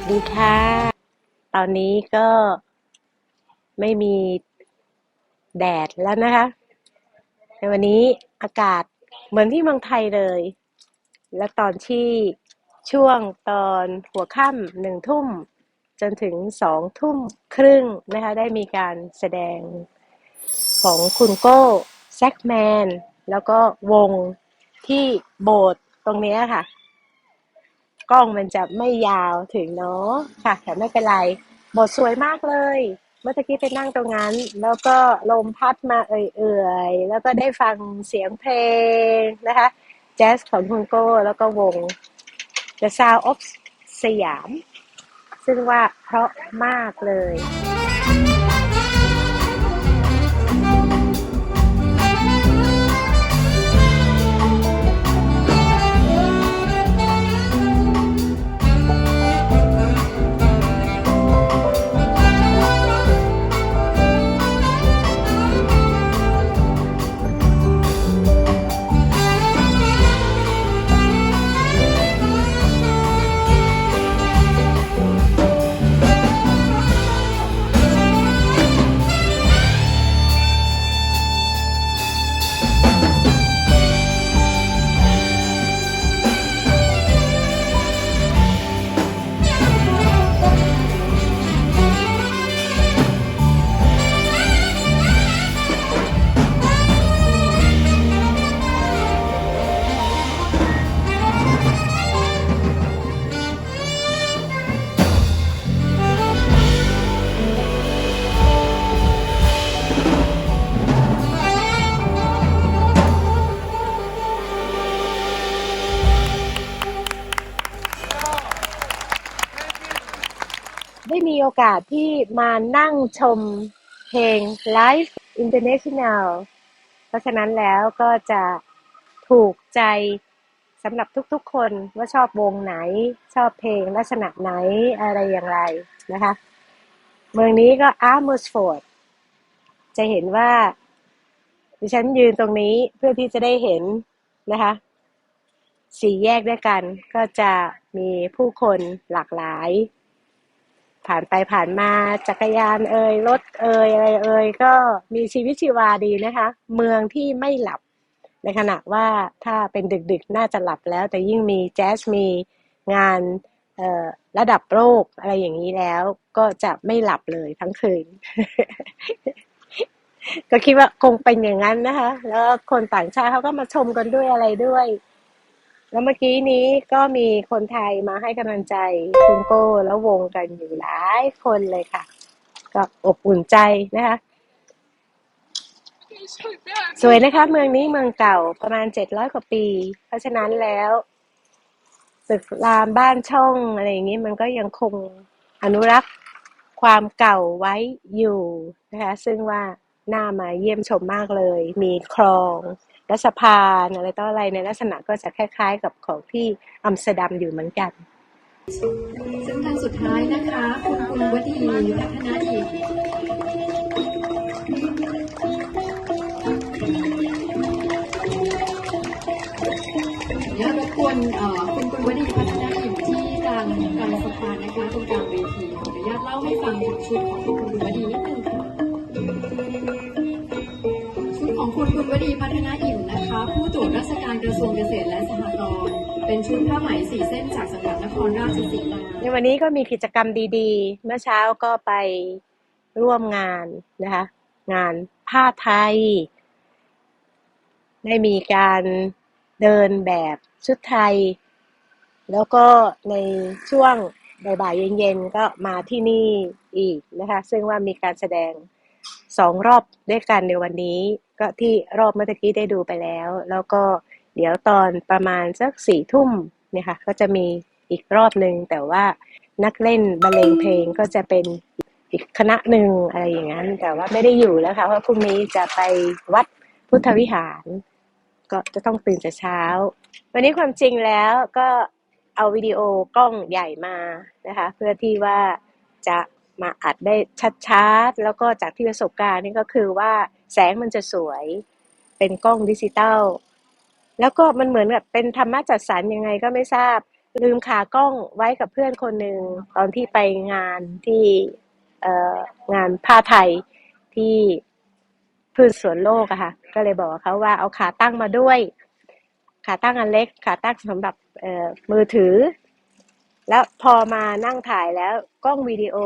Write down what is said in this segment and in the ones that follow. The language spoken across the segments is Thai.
สวัสดีค่ะ ตอนนี้ก็ไม่มีแดดแล้วนะคะ ในวันนี้อากาศเหมือนที่เมืองไทยเลย และตอนที่ช่วงตอนหัวค่ำหนึ่งทุ่ม จนถึงสองทุ่มครึ่งนะคะ ได้มีการแสดงของคุณโก้แซกแมน แล้วก็วงที่โบสถ์ตรงนี้ค่ะ กล้องมันจะไม่ยาวถึงเนาะค่ะแต่ไม่เป็นไรบทสวยมากเลย เมื่อกี้ไปนั่งตรงนั้น แล้วก็ลมพัดมาเอื่อยๆ แล้วก็ได้ฟังเสียงเพลงนะคะ แจ๊สของคุณโก้แล้วก็วง The Sound of สยาม ซึ่งว่าเพราะมากเลย ได้มีโอกาสที่มานั่งชมเพลง Live International เพราะฉะนั้นแล้วก็จะถูกใจสำหรับทุกๆคนว่าชอบวงไหนชอบเพลงลักษณะไหนอะไรอย่างไรนะคะ เมืองนี้ก็อาร์ม s สฟอร์ดจะเห็นว่าดิฉันยืนตรงนี้เพื่อที่จะได้เห็นนะคะสี่แยกด้วยกันก็จะมีผู้คนหลากหลาย ผ่านไปผ่านมาจักรยานเอ่ยรถเอ่ยอะไรเอ่ยก็มีชีวิตชีวาดีนะคะ เมืองที่ไม่หลับ ในขณะว่าถ้าเป็นดึกๆ น่าจะหลับแล้ว แต่ยิ่งมีแจ๊สมีงานระดับโลกอะไรอย่างนี้แล้วก็จะไม่หลับเลยทั้งคืน ก็คิดว่าคงเป็นอย่างนั้นนะคะ แล้วคนต่างชาติเขาก็มาชมกันด้วยอะไรด้วย แล้วเมื่อกี้นี้ก็มีคนไทยมาให้กำลังใจคุณโก้แล้ววงกันอยู่หลายคนเลยค่ะ ก็อบอุ่นใจนะคะ สวยนะคะ เมืองนี้เมืองเก่าประมาณเจ็ดร้อยกว่าปี เพราะฉะนั้นแล้วตึกรามบ้านช่องอะไรอย่างนี้มันก็ยังคงอนุรักษ์ความเก่าไว้อยู่นะคะ ซึ่งว่าน่ามาเยี่ยมชมมากเลย มีคลอง และสะพานอะไรต่ออะไรในลักษณะก็จะคล้าย ๆ กับของที่อัมสเตอร์ดัมอยู่เหมือนกัน ซึ่งทางสุดท้ายนะคะคุณคุณวดีพัฒนาอีกอยากรบกวนเอ่อคุณคุณวดีพัฒนาอีกที่กลางกลางสะพานนะคะตรงกลางเวทีขออนุญาตเล่าให้ฟังถึงชุดของคุณคุณวดีนิดนึงค่ะ ของคุณคุณวดีพัฒนาอิ่มนะคะ ผู้ตรวจราชการกระทรวงเกษตรและสหกรณ์เป็นชุดผ้าไหมสีเส้นจากจังหวัดนครราชสีมาในวันนี้ก็มีกิจกรรมดีๆ เมื่อเช้าก็ไปร่วมงานนะคะ งานผ้าไทย ได้มีการเดินแบบชุดไทย แล้วก็ในช่วงบ่ายๆเย็นๆก็มาที่นี่อีกนะคะ ซึ่งว่ามีการแสดง สองรอบด้วยกันในวันนี้ ก็ที่รอบเมื่อกี้ได้ดูไปแล้ว แล้วก็เดี๋ยวตอนประมาณสักสี่ทุ่มเนี่ยค่ะก็จะมีอีกรอบหนึ่งแต่ว่านักเล่นบรรเลงเพลงก็จะเป็นอีกคณะหนึ่งอะไรอย่างนั้น แต่ว่าไม่ได้อยู่แล้วค่ะเพราะพรุ่งนี้จะไปวัดพุทธวิหาร ก็จะต้องตื่นแต่เช้า วันนี้ความจริงแล้วก็เอาวิดีโอกล้องใหญ่มานะคะ เพื่อที่ว่าจะ มาอัดได้ชัดๆ แล้วก็จากที่ประสบการณ์นี่ก็คือว่าแสงมันจะสวยเป็นกล้องดิจิตอลแล้วก็มันเหมือนกับเป็นธรรมะจัดสรรยังไงก็ไม่ทราบ ลืมขากล้องไว้กับเพื่อนคนหนึ่งตอนที่ไปงานที่งานผ้าไทยที่พืชสวนโลกอะค่ะ ก็เลยบอกเขาว่าเอาขาตั้งมาด้วย ขาตั้งอันเล็ก ขาตั้งสำหรับมือถือ แล้วพอมานั่งถ่ายแล้วกล้องวิดีโอ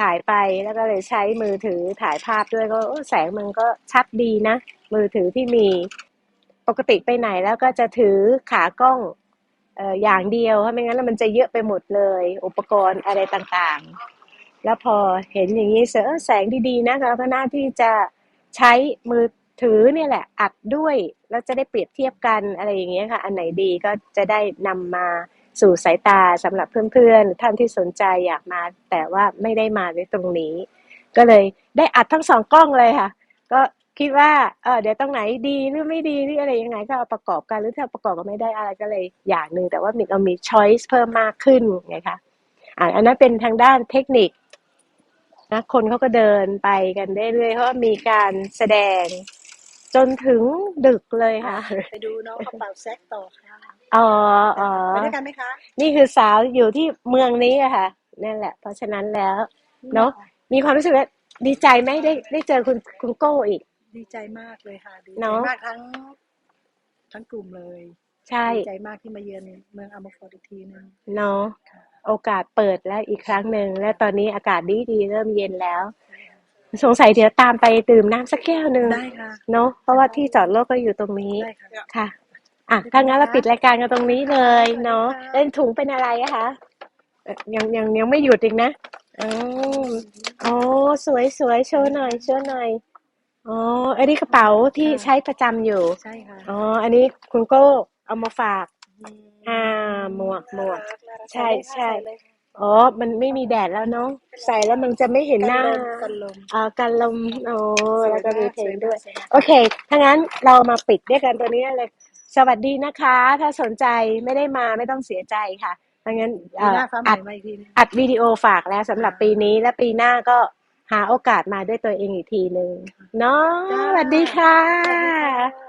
ถ่ายไปแล้วก็เลยใช้มือถือถ่ายภาพด้วยก็แสงมันก็ชัดดีนะ มือถือที่มีปกติไปไหนแล้วก็จะถือขากล้องออย่างเดียวถ้าไม่งั้นมันจะเยอะไปหมดเลย อุปกรณ์อะไรต่างๆ แล้วพอเห็นอย่างนี้เสอแสงดีๆนะเราก็น่าที่จะใช้มือถือเนี่ยแหละ อัดด้วยแล้วจะได้เปรียบเทียบกันอะไรอย่างเงี้ยค่ะ อันไหนดีก็จะได้นำมา สู่สายตาสำหรับเพื่อนๆ ท่านที่สนใจอยากมา แต่ว่าไม่ได้มาในตรงนี้ ก็เลยได้อัดทั้งสองกล้องเลยค่ะ ก็คิดว่าเออเดี๋ยวตรงไหนดีหรือไม่ดีหรืออะไรยังไงก็เอาประกอบกันหรือถ้าประกอบก็ไม่ได้อะไรก็เลยอย่างหนึ่งแต่ว่ามีเรามี choice เพิ่มมากขึ้นไงคะอ่าอันนั้นเป็นทางด้านเทคนิคนะคนเขาก็เดินไปกันเรื่อยๆเพราะว่ามีการแสดงจนถึงดึกเลยค่ะ ไปดูน้องเขาเป่าแซกต่อค่ะ อ๋อ อ๋อ ไปด้วยกันไหมคะนี่คือสาวอยู่ที่เมืองนี้อะค่ะ นั่นแหละ เพราะฉะนั้นแล้ว เนอะมีความรู้สึกว่าดีใจไหมได้ได้เจอคุณคุณโก้อีก ดีใจมากเลยค่ะดีใจเนอะ มากทั้งทั้งกลุ่มเลยใช่ดีใจมากที่มาเยือนเมืองอัมพฟอร์ดอีกทีหนึงเนาะโอกาสเปิดแล้วอีกครั้งหนึ่งและตอนนี้อากาศดีดีๆเริ่มเย็นแล้ว สงสัยเดี๋ยวตามไปดื่มน้ำสักแก้วหนึ่งได้ค่ะ เนาะเพราะว่าที่จอดรถก็อยู่ตรงนี้ได้ค่ะ ค่ะ อะถ้างั้นเราปิดรายการกันตรงนี้เลยเนาะเล่นถุงเป็นอะไรอะคะเอ่อยังยังยังไม่หยุดอีกนะอ๋ออ๋อสวยสวยโชว์หน่อยโชว์หน่อยอ๋ออันนี้กระเป๋าที่ใช้ประจำอยู่ใช่ค่ะอ๋ออันนี้คุณโก้เอามาฝากอ่าหมวกหมวก ใช่ใช่ อ๋อ มันไม่มีแดดแล้วเนาะใส่แล้วมันจะไม่เห็นหน้า กันลม อ่ากันลมโอ้สวยแล้วก็มีเพลงด้วยสวยมากโอเค ถ้างั้นเรามาปิดด้วยกันตัวนี้เลย สวัสดีนะคะ ถ้าสนใจไม่ได้มาไม่ต้องเสียใจค่ะถ้างั้นปีเอ่หอน้าฟ้าใหอัม่ดมาอีกทีหนึงอัดวิดีโอฝากแล้วสำหรับปีนี้และปีหน้าก็หาโอกาสมาด้วยตัวเองอีกทีหนึ่งเนาะจ้าสวัสดีค่ะ สวัสดีค่ะ